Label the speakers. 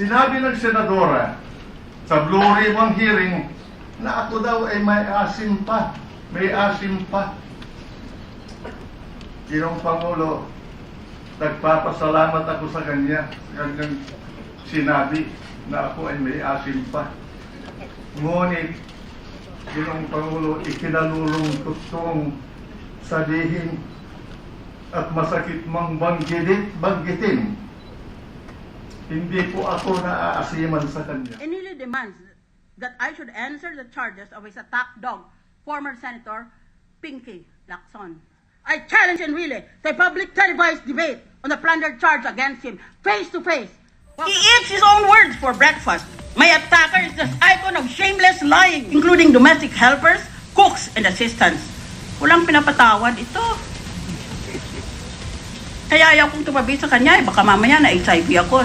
Speaker 1: Sinabi ng senadora sa Blue Ribbon hearing na ako daw ay may asim pa. May asim pa. Ginong Pangulo, nagpapasalamat ako sa kanya. Kanyang sinabi na ako ay may asim pa. Ngunit, Ginong Pangulo, ikinalulungkot kong sabihin at masakit mang banggitin, banggitin. Hindi po ako naaasiman sa kanya.
Speaker 2: Enrile demands that I should answer the charges of his attack dog, former Senator Pinky Lacson. I challenge Enrile to a public televised debate on the plundered charge against him, face to face. He eats his own words for breakfast. My attacker is the icon of shameless lying, including domestic helpers, cooks, and assistants. Walang pinapatawad ito. Kaya ayaw kong tumabi sa kanya, eh, baka mamaya na HIV ako.